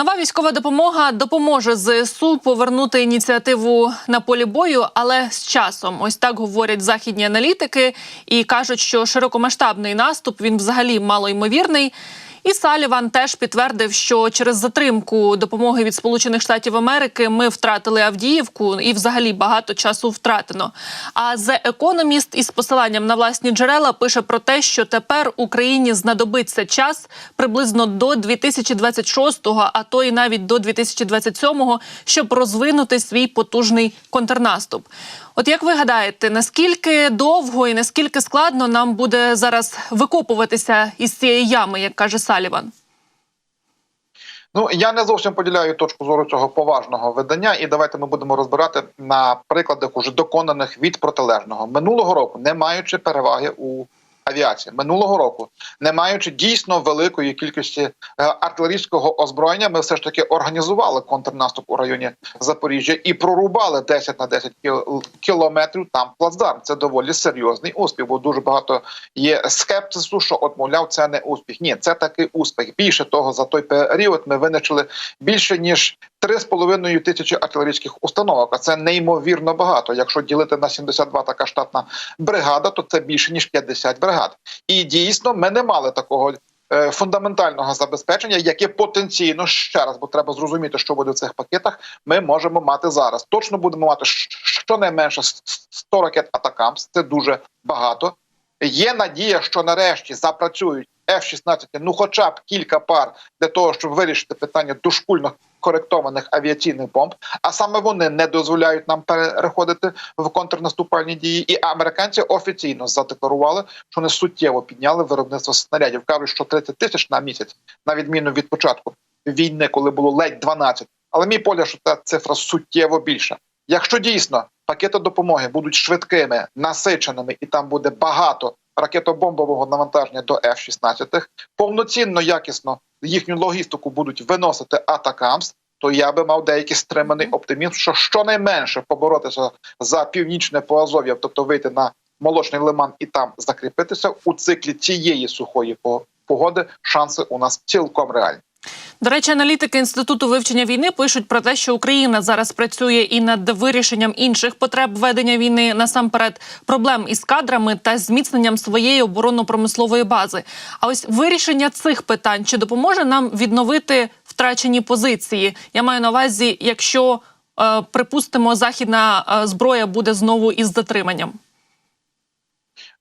Нова військова допомога допоможе ЗСУ повернути ініціативу на полі бою, але з часом. Ось так говорять західні аналітики і кажуть, що широкомасштабний наступ він взагалі малоймовірний. І Саліван теж підтвердив, що через затримку допомоги від Сполучених Штатів Америки ми втратили Авдіївку і взагалі багато часу втратено. А The Economist із посиланням на власні джерела пише про те, що тепер Україні знадобиться час приблизно до 2026-го, а то і навіть до 2027-го, щоб розвинути свій потужний контрнаступ. От як ви гадаєте, наскільки довго і наскільки складно нам буде зараз викопуватися із цієї ями, як каже Саліван? Ну я не зовсім поділяю точку зору цього поважного видання, і давайте ми будемо розбирати на прикладах уже доконаних від протилежного минулого року, не маючи переваги у авіації минулого року, не маючи дійсно великої кількості е, артилерійського озброєння, ми все ж таки організували контрнаступ у районі Запоріжжя і прорубали 10 на 10 кіл- кілометрів там плацдарм. Це доволі серйозний успіх, бо дуже багато є скептису, що от мовляв, це не успіх. Ні, це такий успіх. Більше того, за той період ми винищили більше ніж 3,5 тисячі артилерійських установок. А це неймовірно багато. Якщо ділити на 72 така штатна бригада, то це більше ніж 50 бригад. І дійсно, ми не мали такого. е, Фундаментального забезпечення, яке потенційно ще раз, бо треба зрозуміти, що буде в цих пакетах. Ми можемо мати зараз. Точно будемо мати щонайменше 100 ракет атакам. Це дуже багато. Є надія, що нарешті запрацюють F-16, ну хоча б кілька пар для того, щоб вирішити питання дошкульно коректованих авіаційних бомб. А саме вони не дозволяють нам переходити в контрнаступальні дії. І американці офіційно задекларували, що вони суттєво підняли виробництво снарядів. кажуть, що 30 тисяч на місяць, на відміну від початку війни, коли було ледь 12. Але мій поля, що ця цифра суттєво більша. Якщо дійсно пакети допомоги будуть швидкими, насиченими, і там буде багато ракетобомбового навантаження до F-16, повноцінно, якісно їхню логістику будуть виносити Атакамс, то я би мав деякий стриманий оптимізм, що щонайменше поборотися за північне Поазов'я, тобто вийти на молочний лиман і там закріпитися у циклі цієї сухої погоди. Шанси у нас цілком реальні. До речі, аналітики інституту вивчення війни пишуть про те, що Україна зараз працює і над вирішенням інших потреб ведення війни, насамперед проблем із кадрами та зміцненням своєї оборонно-промислової бази. А ось вирішення цих питань чи допоможе нам відновити втрачені позиції? Я маю на увазі, якщо е, припустимо, західна е, зброя буде знову із затриманням.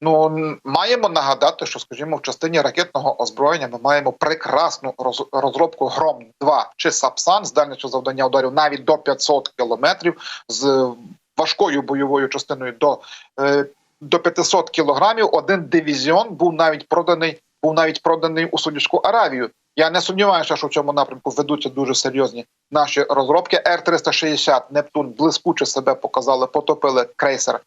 Ну маємо нагадати, що, скажімо, в частині ракетного озброєння ми маємо прекрасну розробку Гром 2 чи Сапсан з дальністю завдання ударів навіть до 500 кілометрів з важкою бойовою частиною до, е, до 500 кілограмів. Один дивізіон був навіть проданий. Був навіть проданий у Судівську Аравію. Я не сумніваюся, що в цьому напрямку ведуться дуже серйозні наші розробки. Р-360 Нептун блискуче себе показали, потопили крейсер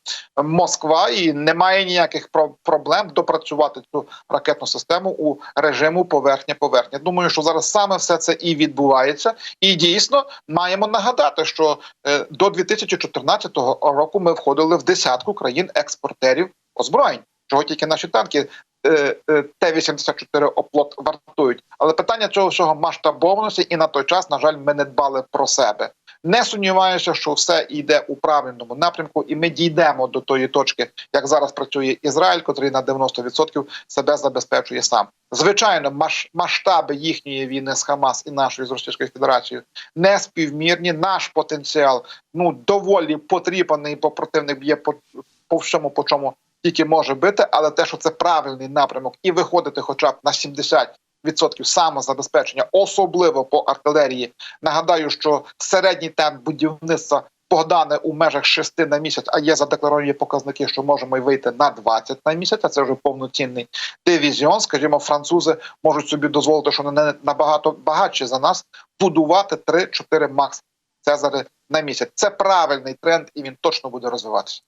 Москва, і немає ніяких про- проблем допрацювати цю ракетну систему у режиму поверхня-поверхня. Думаю, що зараз саме все це і відбувається. І дійсно маємо нагадати, що е, до 2014 року ми входили в десятку країн-експортерів озброєнь, чого тільки наші танки. е, е, Т-84 оплот вартують, але питання цього всього масштабованості, і на той час, на жаль, ми не дбали про себе. Не сумніваюся, що все йде у правильному напрямку, і ми дійдемо до тої точки, як зараз працює Ізраїль, котрий на 90% себе забезпечує сам. Звичайно, масштаби їхньої війни з Хамас і нашої з Російською Федерацією не співмірні. Наш потенціал ну доволі потріпаний, бо противник б'є по, по всьому, по чому тільки може бити, але те, що це правильний напрямок, і виходити, хоча б на 70 Відсотків самозабезпечення, особливо по артилерії. Нагадаю, що середній темп будівництва Богдане у межах 6 на місяць, а є задекларовані показники, що можемо й вийти на 20 на місяць. А це вже повноцінний дивізіон. Скажімо, французи можуть собі дозволити, що вони набагато багатші за нас будувати 3-4 макс Цезари на місяць. Це правильний тренд, і він точно буде розвиватися.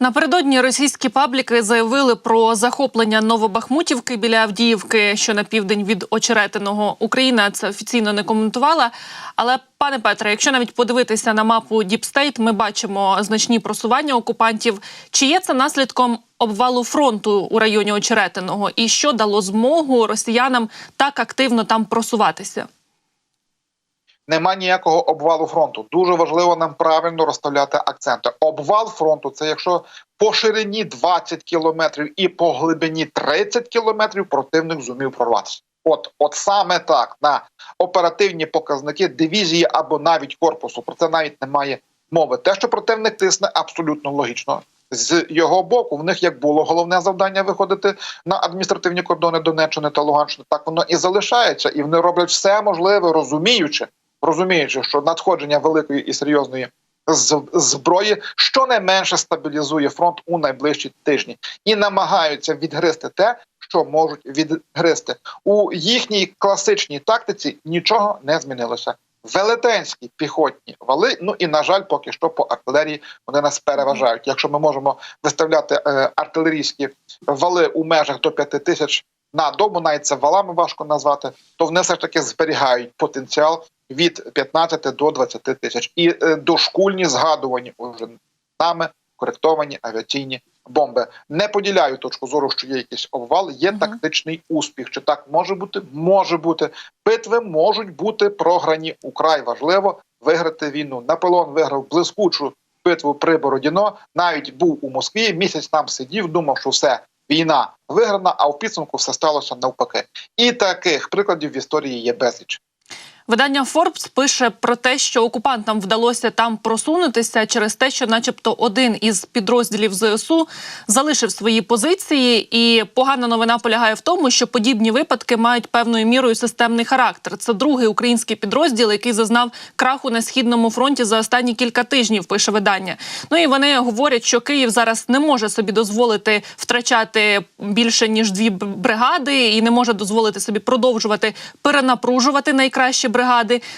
Напередодні російські пабліки заявили про захоплення Новобахмутівки біля Авдіївки, що на південь від очеретиного. Україна це офіційно не коментувала. Але пане Петре, якщо навіть подивитися на мапу Діпстейт, ми бачимо значні просування окупантів. Чи є це наслідком обвалу фронту у районі очеретиного? І що дало змогу росіянам так активно там просуватися? Нема ніякого обвалу фронту. Дуже важливо нам правильно розставляти акценти. Обвал фронту це якщо по ширині 20 кілометрів і по глибині 30 кілометрів противник зумів прорватися. От, от саме так на оперативні показники дивізії або навіть корпусу. Про це навіть немає мови. Те, що противник тисне, абсолютно логічно. З його боку, в них як було головне завдання виходити на адміністративні кордони Донеччини та Луганщини, так воно і залишається, і вони роблять все можливе, розуміючи, розуміючи, що надходження великої і серйозної зброї щонайменше стабілізує фронт у найближчі тижні і намагаються відгризти те, що можуть відгризти у їхній класичній тактиці. Нічого не змінилося. Велетенські піхотні вали. Ну і на жаль, поки що по артилерії вони нас переважають. Якщо ми можемо виставляти е, артилерійські вали у межах до 5 тисяч на добу, навіть це валами важко назвати, то вони все ж таки зберігають потенціал від 15 до 20 тисяч. І е, дошкульні згадувані уже нами коректовані авіаційні бомби. Не поділяю точку зору, що є якийсь обвал, є тактичний успіх. Чи так може бути? Може бути. Битви можуть бути програні. Украй важливо виграти війну. Наполеон виграв блискучу битву при Бородіно. Навіть був у Москві. Місяць там сидів, думав, що все. Війна виграна, а в підсумку все сталося навпаки. І таких прикладів в історії є безліч. Видання Forbes пише про те, що окупантам вдалося там просунутися через те, що, начебто, один із підрозділів ЗСУ залишив свої позиції. І погана новина полягає в тому, що подібні випадки мають певною мірою системний характер. Це другий український підрозділ, який зазнав краху на східному фронті за останні кілька тижнів. Пише видання. Ну і вони говорять, що Київ зараз не може собі дозволити втрачати більше ніж дві бригади, і не може дозволити собі продовжувати перенапружувати найкращі бригади.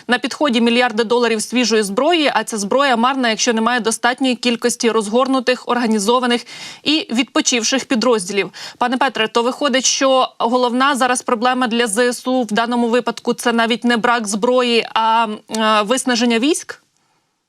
На підході мільярди доларів свіжої зброї. А ця зброя марна, якщо немає достатньої кількості розгорнутих, організованих і відпочивших підрозділів. Пане Петре, то виходить, що головна зараз проблема для ЗСУ в даному випадку це навіть не брак зброї, а е, виснаження військ.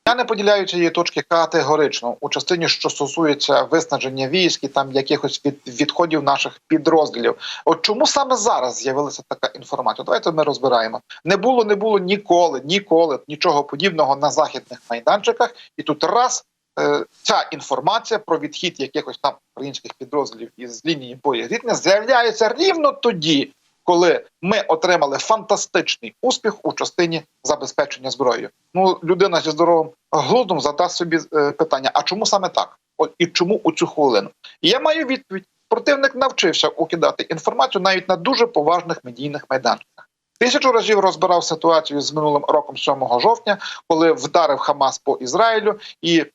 Я не поділяю цієї точки категорично у частині, що стосується виснаження військ і там якихось від, відходів наших підрозділів. От чому саме зараз з'явилася така інформація? Давайте ми розбираємо. Не було, не було ніколи, ніколи нічого подібного на західних майданчиках, і тут раз. е, Ця інформація про відхід якихось там українських підрозділів із лінії боєзіткнення з'являється рівно тоді, коли ми отримали фантастичний успіх у частині забезпечення зброєю. Ну, людина зі здоровим глуздом задасть собі е, питання: а чому саме так? І чому у цю хвилину? І я маю відповідь: противник навчився укидати інформацію навіть на дуже поважних медійних майданчиках. Тисячу разів розбирав ситуацію з минулим роком, 7 жовтня, коли вдарив Хамас по Ізраїлю, і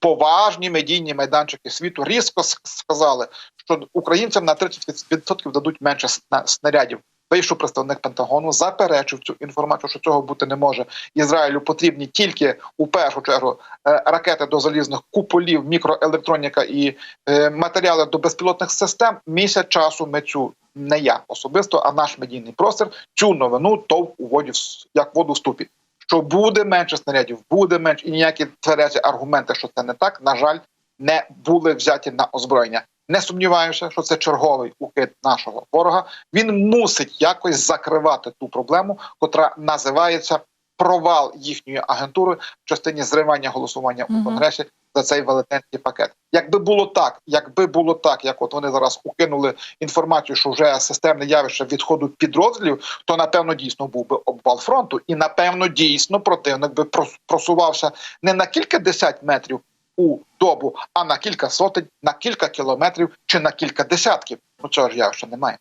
поважні медійні майданчики світу різко сказали, що українцям на 30% дадуть менше сна- снарядів. Вийшов представник Пентагону, заперечив цю інформацію, що цього бути не може. Ізраїлю потрібні тільки у першу чергу е, ракети до залізних куполів, мікроелектроніка і е, матеріали до безпілотних систем. Місяць часу ми цю не я особисто, а наш медійний простір цю новину товк у воді як воду в ступі. Що буде менше снарядів, буде менше, і ніякі тверезі аргументи, що це не так, на жаль, не були взяті на озброєння. Не сумніваюся, що це черговий укид нашого ворога. Він мусить якось закривати ту проблему, котра називається провал їхньої агентури в частині зривання голосування у конгресі за цей велетенський пакет. Якби було так, якби було так, як от вони зараз укинули інформацію, що вже системне явище відходу підрозділів, то напевно дійсно був би обвал фронту, і напевно дійсно противник би прос- просувався не на кілька десять метрів у добу, а на кілька сотень, на кілька кілометрів чи на кілька десятків. Ну цього ж явища немає.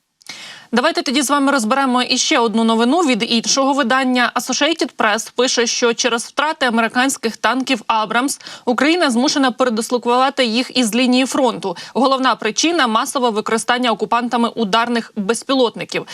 Давайте тоді з вами розберемо іще одну новину від іншого видання. Associated Press пише, що через втрати американських танків Абрамс Україна змушена передислокувати їх із лінії фронту. Головна причина масове використання окупантами ударних безпілотників.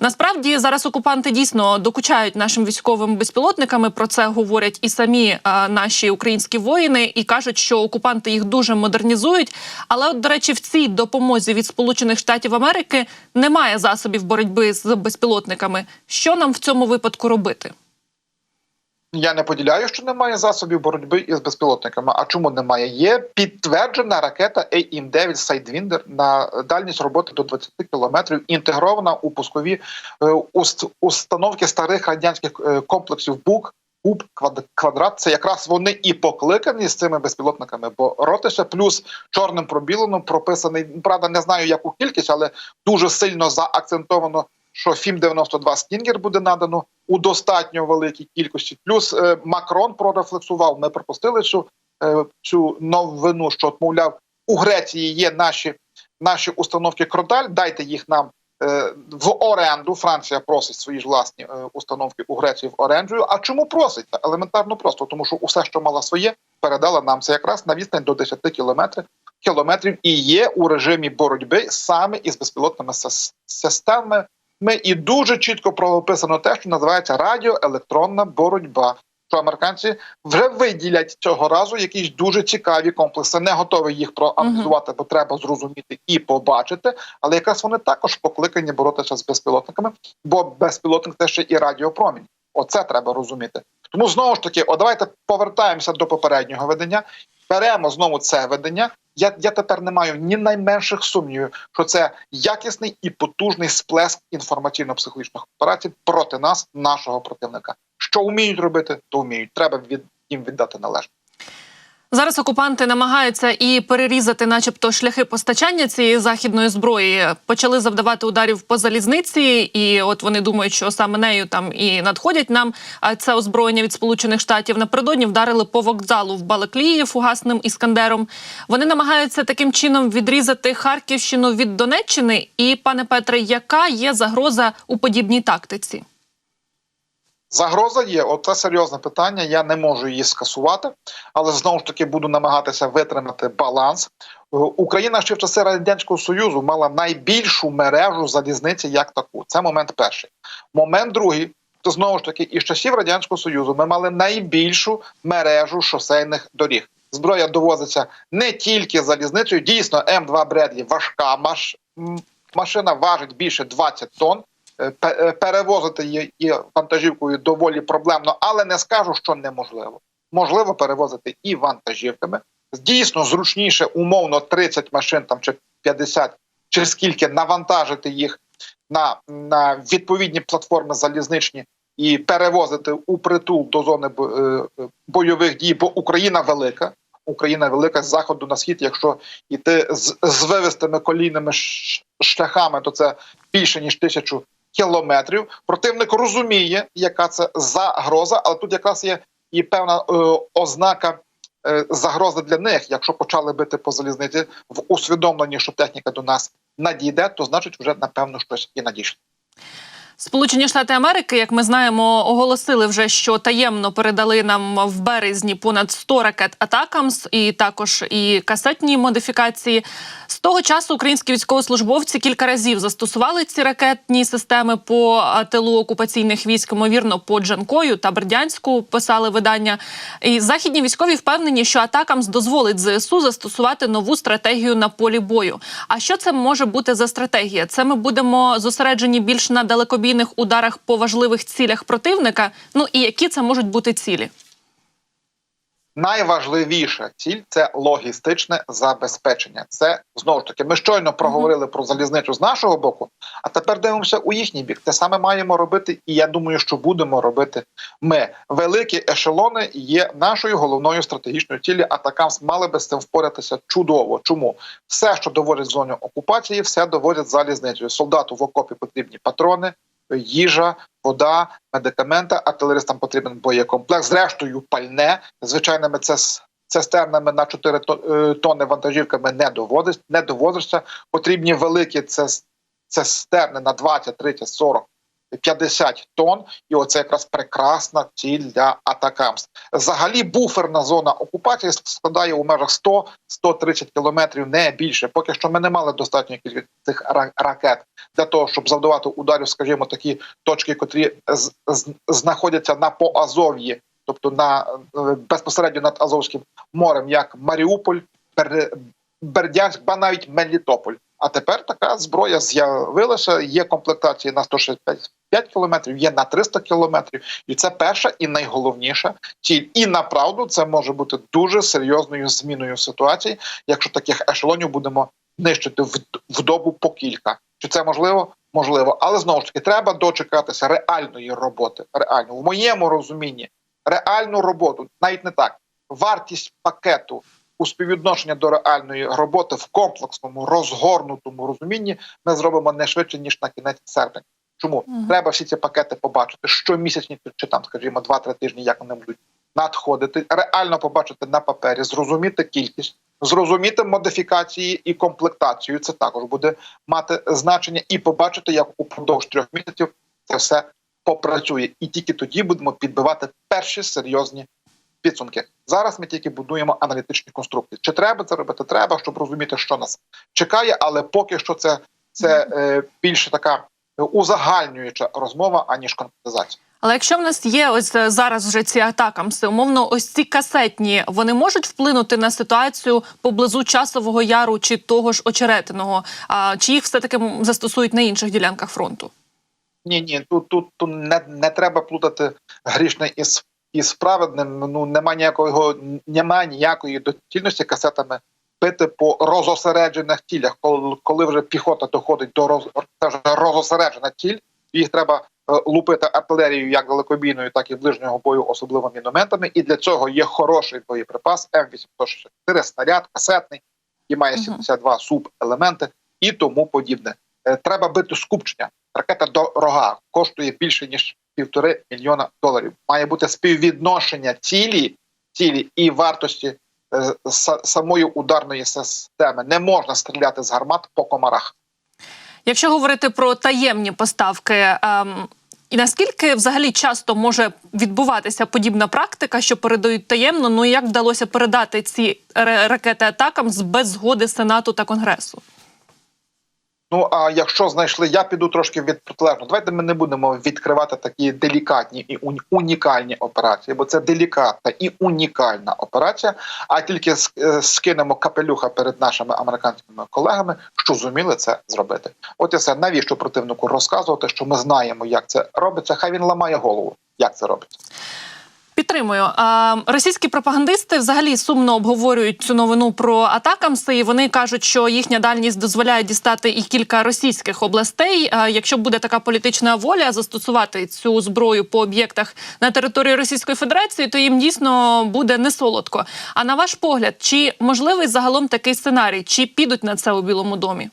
Насправді зараз окупанти дійсно докучають нашим військовим безпілотниками. Про це говорять і самі а, наші українські воїни, і кажуть, що окупанти їх дуже модернізують. Але, от, до речі, в цій допомозі від Сполучених Штатів Америки немає засобів боротьби з безпілотниками. Що нам в цьому випадку робити? Я не поділяю, що немає засобів боротьби із безпілотниками. А чому немає? Є підтверджена ракета AIM-9 Sidewinder на дальність роботи до 20 кілометрів, інтегрована у пускові е, установки старих радянських е, комплексів БУК. Куб квад- квадрат це якраз вони і покликані з цими безпілотниками, бо ротише плюс чорним пробіленим прописаний. Правда, не знаю яку кількість, але дуже сильно заакцентовано, що фім 92 Стінгер буде надано у достатньо великій кількості. Плюс е, Макрон прорефлексував. Ми пропустили цю, е, цю новину, що мовляв, у Греції є наші, наші установки Кроталь. Дайте їх нам. Е, В оренду Франція просить свої ж власні е, установки у Греції в оренджую. А чому просить? Елементарно просто, тому що усе, що мала своє, передала нам це якраз на відстань до 10 кілометрів кілометрів і є у режимі боротьби саме із безпілотними системами. Ми і дуже чітко прописано те, що називається радіоелектронна боротьба. Що американці вже виділять цього разу якісь дуже цікаві комплекси. Не готові їх проаналізувати, бо треба зрозуміти і побачити. Але якраз вони також покликані боротися з безпілотниками, бо безпілотник це ще і радіопромінь. Оце треба розуміти. Тому знову ж таки, о, давайте повертаємося до попереднього видання. Беремо знову це видання. Я, я тепер не маю ні найменших сумнівів, що це якісний і потужний сплеск інформаційно-психологічних операцій проти нас, нашого противника. Що вміють робити, то вміють. Треба від їм віддати належне. Зараз окупанти намагаються і перерізати, начебто, шляхи постачання цієї західної зброї. Почали завдавати ударів по залізниці, і от вони думають, що саме нею там і надходять нам а, це озброєння від Сполучених Штатів. Напередодні вдарили по вокзалу в Балаклії фугасним іскандером. Вони намагаються таким чином відрізати Харківщину від Донеччини. І пане Петре, яка є загроза у подібній тактиці? Загроза є, оце серйозне питання. Я не можу її скасувати, але знову ж таки буду намагатися витримати баланс. Е, Україна ще в часи радянського союзу мала найбільшу мережу залізниці як таку. Це момент перший. Момент другий. То знову ж таки, із часів радянського союзу ми мали найбільшу мережу шосейних доріг. Зброя довозиться не тільки залізницею. Дійсно, М2 Бредлі важка маш... машина важить більше 20 тонн. Е, е, перевозити її вантажівкою доволі проблемно, але не скажу, що неможливо. Можливо перевозити і вантажівками. Дійсно зручніше, умовно, 30 машин там чи 50, чи скільки навантажити їх на, на відповідні платформи залізничні і перевозити у притул до зони е, бойових дій, бо Україна велика. Україна велика з заходу на схід. Якщо йти з, з вивестими колійними шляхами, то це більше ніж тисячу кілометрів. Противник розуміє, яка це загроза, але тут якраз є і певна е, ознака е, загрози для них. Якщо почали бити по залізниці в усвідомленні, що техніка до нас надійде, то значить вже напевно щось і надійшло. Сполучені Штати Америки, як ми знаємо, оголосили вже, що таємно передали нам в березні понад 100 ракет Атакамс і також і касетні модифікації. З того часу українські військовослужбовці кілька разів застосували ці ракетні системи по тилу окупаційних військ, ймовірно, по Джанкою та Бердянську писали видання. І західні військові впевнені, що Атакамс дозволить ЗСУ застосувати нову стратегію на полі бою. А що це може бути за стратегія? Це ми будемо зосереджені більш на далекобійних ударах по важливих цілях противника. Ну і які це можуть бути цілі? Найважливіша ціль це логістичне забезпечення. Це знову ж таки. Ми щойно проговорили про залізницю з нашого боку, а тепер дивимося у їхній бік. Те саме маємо робити, і я думаю, що будемо робити. Ми великі ешелони є нашою головною стратегічною цілі. А така мали би з цим впоратися чудово. Чому все, що доводять в зоні окупації, все доводять залізницею. Солдату в окопі потрібні патрони. Їжа, вода, медикаменти, артилеристам потрібен боєкомплекс. Зрештою, пальне звичайними цес- цистернами на 4 то- е, тонни вантажівками не доводиш, не довозишся. Потрібні великі цистерни на 20, 30, 40, 50 тонн. І оце якраз прекрасна ціль для атакамс. Взагалі, буферна зона окупації складає у межах 100-130 кілометрів, не більше. Поки що ми не мали достатньої кількості цих ракет для того, щоб завдавати ударів, скажімо, такі точки, котрі знаходяться на поазов'ї, тобто на е, безпосередньо над Азовським морем, як Маріуполь, Бер... Бердянськ, ба навіть Мелітополь. А тепер така зброя з'явилася. Є комплектації на 165 225 кілометрів, є на 300 кілометрів, і це перша і найголовніша ціль. І направду це може бути дуже серйозною зміною ситуації, якщо таких ешелонів будемо нищити в добу по кілька. Чи це можливо? Можливо, але знову ж таки треба дочекатися реальної роботи. Реально, в моєму розумінні, реальну роботу, навіть не так. Вартість пакету у співвідношення до реальної роботи в комплексному розгорнутому розумінні ми зробимо не швидше ніж на кінець серпня. Чому Мгм. треба всі ці пакети побачити щомісячні чи там, скажімо, 2-3 тижні, як вони будуть надходити, реально побачити на папері, зрозуміти кількість, зрозуміти модифікації і комплектацію. Це також буде мати значення, і побачити, як упродовж трьох місяців це все попрацює, і тільки тоді будемо підбивати перші серйозні підсумки. Зараз ми тільки будуємо аналітичні конструкції. Чи треба це робити? Треба, щоб розуміти, що нас чекає, але поки що це, це е, більше така узагальнююча розмова, аніж конкретизація. Але якщо в нас є ось е, зараз вже ці атакамси, умовно, ось ці касетні, вони можуть вплинути на ситуацію поблизу часового яру чи того ж очеретиного, а чи їх все таки застосують на інших ділянках фронту? Ні, ні, тут, тут, тут не, не треба плутати грішне із, із праведним. Ну немає ніякого немає ніякої доцільності касетами бити по розосереджених цілях. Коли, коли вже піхота доходить до роз, вже розосереджена ціль, їх треба е, лупити артилерією як далекобійною, так і ближнього бою, особливо мінометами. І для цього є хороший боєприпас М864, снаряд, касетний, і має Мгм. 72 субелементи і тому подібне. Е, Треба бити скупчення. Ракета дорога коштує більше ніж півтори мільйона доларів. Має бути співвідношення цілі, цілі і вартості е, са- самої ударної системи. Не можна стріляти з гармат по комарах. Якщо говорити про таємні поставки, ем, і наскільки взагалі часто може відбуватися подібна практика, що передають таємно? Ну і як вдалося передати ці ракети атакам з без згоди Сенату та Конгресу? Ну а якщо знайшли, я піду трошки від протилежного. Давайте ми не будемо відкривати такі делікатні і уні- унікальні операції, бо це делікатна і унікальна операція. А тільки е, скинемо капелюха перед нашими американськими колегами, що зуміли це зробити. От і все навіщо противнику розказувати, що ми знаємо, як це робиться. Хай він ламає голову, як це робиться. Підтримую. Російські пропагандисти взагалі сумно обговорюють цю новину про атакамси. І вони кажуть, що їхня дальність дозволяє дістати і кілька російських областей. Якщо буде така політична воля застосувати цю зброю по об'єктах на території Російської Федерації, то їм дійсно буде не солодко. А на ваш погляд, чи можливий загалом такий сценарій? Чи підуть на це у Білому домі?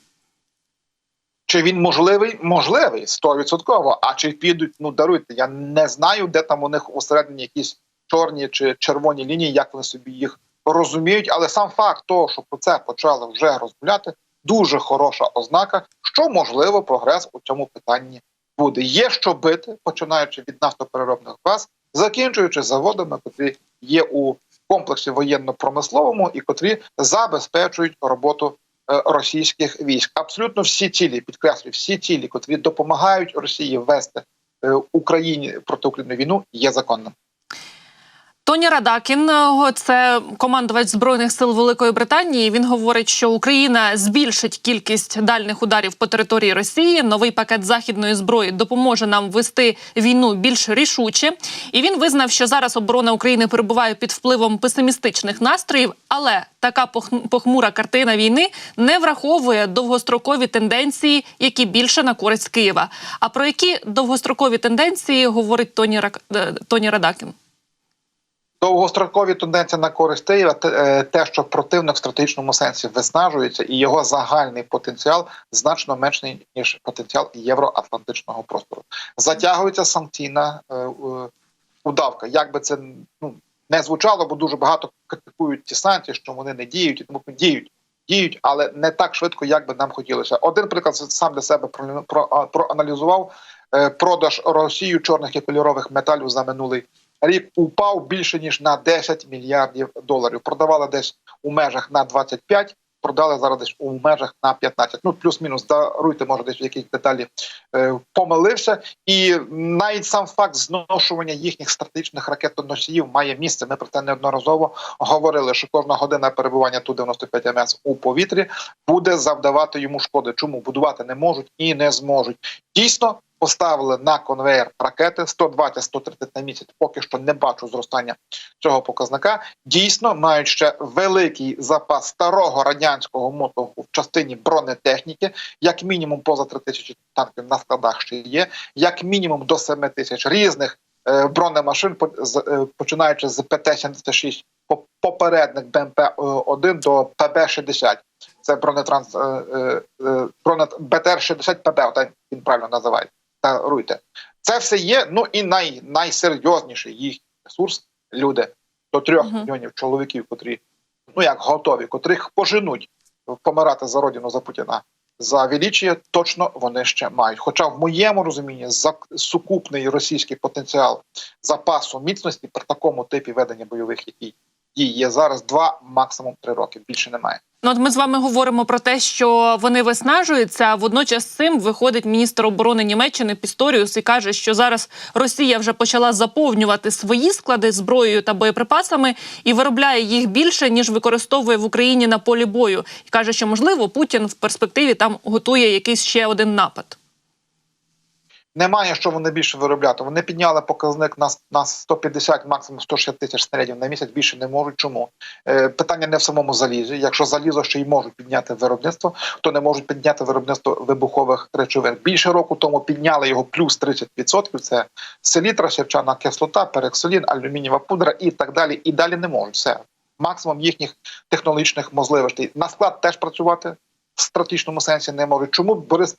Чи він можливий? Можливий, стовідсотково. А чи підуть? Ну даруйте. Я не знаю, де там у них усередині якісь чорні чи червоні лінії, як вони собі їх розуміють. Але сам факт того, що про це почали вже розмовляти, дуже хороша ознака, що можливо прогрес у цьому питанні буде. Є що бити, починаючи від нафтопереробних баз, закінчуючи заводами, котрі є у комплексі воєнно-промисловому і котрі забезпечують роботу російських військ. Абсолютно всі цілі, підкреслюю, всі цілі, котрі допомагають Росії вести е, Україні проти України війну, є законним. Тоні Радакін, е, це командувач збройних сил Великої Британії. Він говорить, що Україна збільшить кількість дальних ударів по території Росії. Новий пакет західної зброї допоможе нам вести війну більш рішуче. І він визнав, що зараз оборона України перебуває під впливом песимістичних настроїв, але така пох- похмура картина війни не враховує довгострокові тенденції, які більше на користь Києва. А про які довгострокові тенденції говорить Тоні Рак... е, Тоні Радакін? Довгострокові тенденції на користь Києва те- е, що противник в стратегічному сенсі виснажується, і його загальний потенціал значно менший ніж потенціал євроатлантичного простору. Затягується санкційна е, удавка. Як би це ну не звучало, бо дуже багато критикують ці санкції, що вони не діють і тому діють. Діють, але не так швидко, як би нам хотілося. Один приклад сам для себе проаналізував Е, продаж Росію чорних і кольорових металів за минулий рік упав більше ніж на 10 мільярдів доларів. Продавали десь у межах на 25, продали зараз десь у межах на 15. Ну плюс-мінус даруйте, може десь в якісь деталі е, помилився. І навіть сам факт зношування їхніх стратегічних ракетоносіїв має місце. Ми про це неодноразово говорили, що кожна година перебування ту 95 МС у повітрі буде завдавати йому шкоди. Чому будувати не можуть і не зможуть. Дійсно, поставили на конвейер ракети 120-130 на місяць. Поки що не бачу зростання цього показника. Дійсно, мають ще великий запас старого радянського мотову в частині бронетехніки, як мінімум поза 3 тисячі танків на складах ще є, як мінімум до 7 тисяч різних е, бронемашин, е, починаючи з ПТ-76, по- попередник БМП-1 до ПБ-60. Це бронетранс е, е, е, бронет БТР-60 ПБ, отак він правильно Таруйте. Це все є. Ну і най, найсерйозніший їхній ресурс люди до трьох Мгм. мільйонів чоловіків, котрі ну як готові, котрих поженуть помирати за родину за Путіна. За величіє точно вони ще мають. Хоча в моєму розумінні за сукупний російський потенціал запасу міцності при такому типі ведення бойових який дій є зараз два, максимум три роки. Більше немає. Ну, от ми з вами говоримо про те, що вони виснажуються. Водночас цим виходить міністр оборони Німеччини Пісторіус і каже, що зараз Росія вже почала заповнювати свої склади зброєю та боєприпасами і виробляє їх більше ніж використовує в Україні на полі бою. І каже, що можливо Путін в перспективі там готує якийсь ще один напад. Немає що вони більше виробляти. Вони підняли показник на, на 150, максимум 160 тисяч снарядів на місяць. Більше не можуть. Чому е, питання не в самому залізі? Якщо залізо ще й можуть підняти виробництво, то не можуть підняти виробництво вибухових речовин. Більше року тому підняли його плюс 30%. Це селітра, сірчана кислота, перексолін, алюмінієва пудра і так далі. І далі не можуть. Все максимум їхніх технологічних можливостей. На склад теж працювати в стратегічному сенсі не можуть. Чому Борис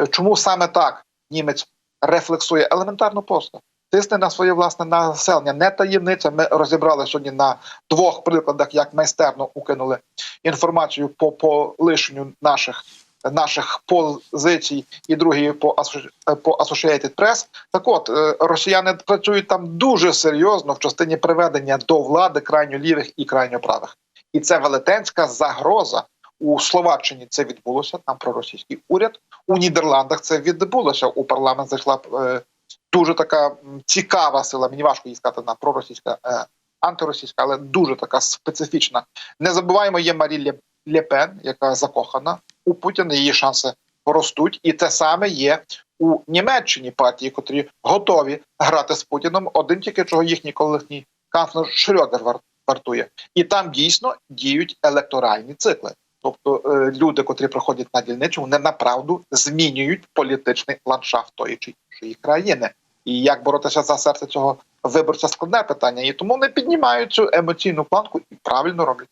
е, чому саме так? Німець рефлексує елементарно просто. Тисне на своє власне населення. Не таємниця. Ми розібрали сьогодні на двох прикладах, як майстерно укинули інформацію по полишенню наших наших позицій, і другий по по Associated Press. Так от е, росіяни працюють там дуже серйозно в частині приведення до влади крайньо лівих і крайньо правих, і це велетенська загроза. У Словаччині це відбулося там проросійський уряд. У Нідерландах це відбулося. У парламент зайшла е, дуже така цікава сила. Мені важко її сказати на проросійська, е, антиросійська, але дуже така специфічна. Не забуваємо, є Марі Ле яка закохана у Путіна. Її шанси ростуть, і те саме є у Німеччині партії, котрі готові грати з Путіном. Один тільки чого їхній колишній канцлер вар- вартує, і там дійсно діють електоральні цикли. Тобто е, люди, котрі проходять на дільничу, вони направду змінюють політичний ландшафт тої чи іншої країни. І як боротися за серце цього виборця складне питання. І тому не піднімають цю емоційну планку і правильно роблять.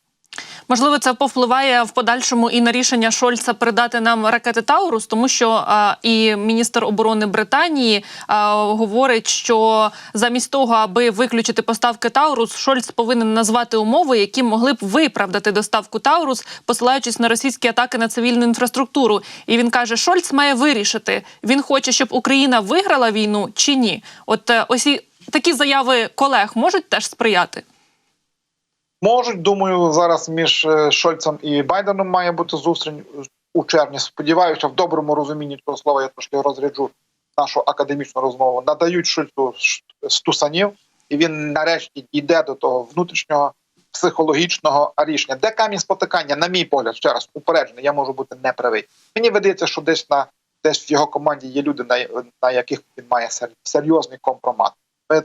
Можливо, це повпливає в подальшому і на рішення Шольца передати нам ракети Таурус, тому що а, і міністр оборони Британії а, говорить, що замість того, аби виключити поставки Таурус, Шольц повинен назвати умови, які могли б виправдати доставку Таурус, посилаючись на російські атаки на цивільну інфраструктуру. І він каже, Шольц має вирішити, він хоче, щоб Україна виграла війну чи ні. От е, ось і такі заяви колег можуть теж сприяти. Можуть, думаю, зараз між е, Шольцем і Байденом має бути зустріч у червні. Сподіваюся, в доброму розумінні цього слова я трошки розряджу нашу академічну розмову. Надають Шольцу стусанів, і він нарешті дійде до того внутрішнього психологічного рішення. Де камінь спотикання, на мій погляд, ще раз упереджений, я можу бути неправий. Мені видається, що десь на десь в його команді є люди, на, на яких він має серйозний компромат. Ми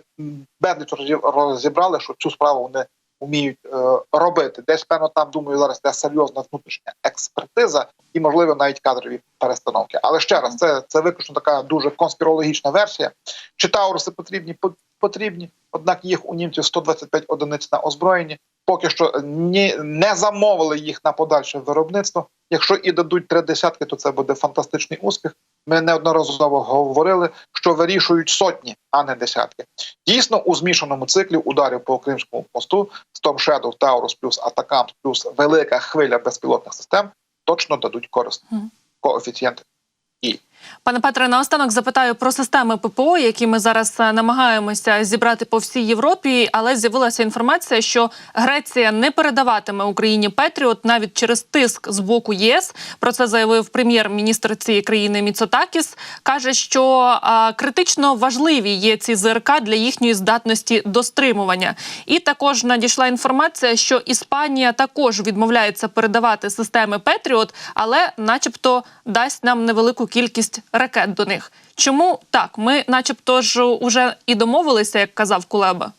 безліч разів розібрали, що цю справу вони вміють е, робити. Десь певно там думаю зараз де серйозна внутрішня експертиза і можливо навіть кадрові перестановки. Але ще раз, це, це виключно така дуже конспірологічна версія. Чи Тауруси потрібні? Потрібні, однак їх у німців 125 одиниць на озброєнні. Поки що ні, не замовили їх на подальше виробництво. Якщо і дадуть три десятки, то це буде фантастичний успіх. Ми неодноразово говорили, що вирішують сотні, а не десятки. Дійсно, у змішаному циклі ударів по Кримському мосту Storm Shadow, Taurus плюс Атакам, плюс велика хвиля безпілотних систем точно дадуть корисний Мгм. коефіцієнт. Пане Петре, наостанок запитаю про системи ППО, які ми зараз е, намагаємося зібрати по всій Європі. Але з'явилася інформація, що Греція не передаватиме Україні Петріот навіть через тиск з боку ЄС. Про це заявив прем'єр-міністр цієї країни Міцотакіс. каже, що а, критично важливі є ці ЗРК для їхньої здатності до стримування. І також надійшла інформація, що Іспанія також відмовляється передавати системи Петріот, але, начебто, дасть нам невелику кількість кількість ракет до них. Чому так? Ми, начебто, ж уже і домовилися, як казав Кулеба.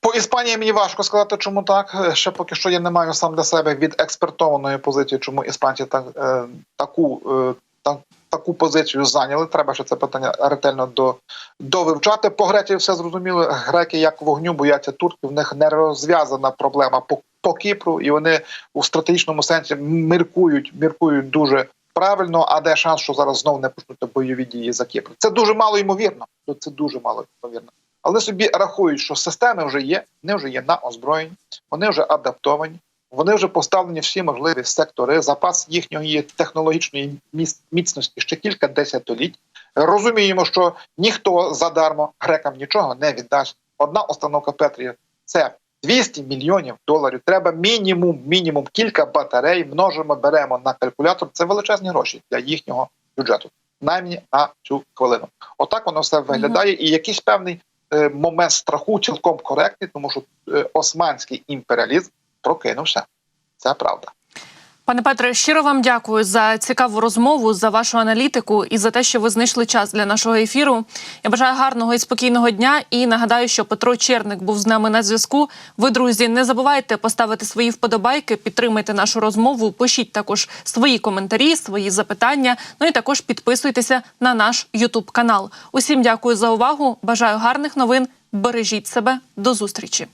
По Іспанії мені важко сказати, чому так. Е, Ще поки що я не маю сам для себе від експертованої позиції, чому іспанці так е, таку. Е, та, Таку позицію зайняли. Треба ще це питання ретельно до, довивчати. По Греції все зрозуміло. Греки як вогню бояться турків. В них не розв'язана проблема по, по Кіпру, і вони у стратегічному сенсі міркують, міркують дуже правильно. А де шанс, що зараз знову не почнуть бойові дії за Кіпр? Це дуже мало ймовірно. Це дуже мало ймовірно. Але собі рахують, що системи вже є, вони вже є на озброєнні, вони вже адаптовані, вони вже поставлені всі можливі сектори. Запас їхньої технологічної міц- міцності ще кілька десятиліть. Розуміємо, що ніхто задармо грекам нічого не віддасть. Одна установка Петрія це 200 мільйонів доларів. Треба мінімум, мінімум кілька батарей. Множимо, беремо на калькулятор. Це величезні гроші для їхнього бюджету. Наймні на цю хвилину. Отак воно все виглядає, і якийсь певний е, момент страху цілком коректний, тому що е, османський імперіалізм прокинувся. Це правда. Пане Петре, щиро вам дякую за цікаву розмову, за вашу аналітику і за те, що ви знайшли час для нашого ефіру. Я бажаю гарного і спокійного дня. І нагадаю, що Петро Черник був з нами на зв'язку. Ви, друзі, не забувайте поставити свої вподобайки, підтримайте нашу розмову. Пишіть також свої коментарі, свої запитання. Ну і також підписуйтеся на наш Ютуб канал. Усім дякую за увагу. Бажаю гарних новин. Бережіть себе. До зустрічі.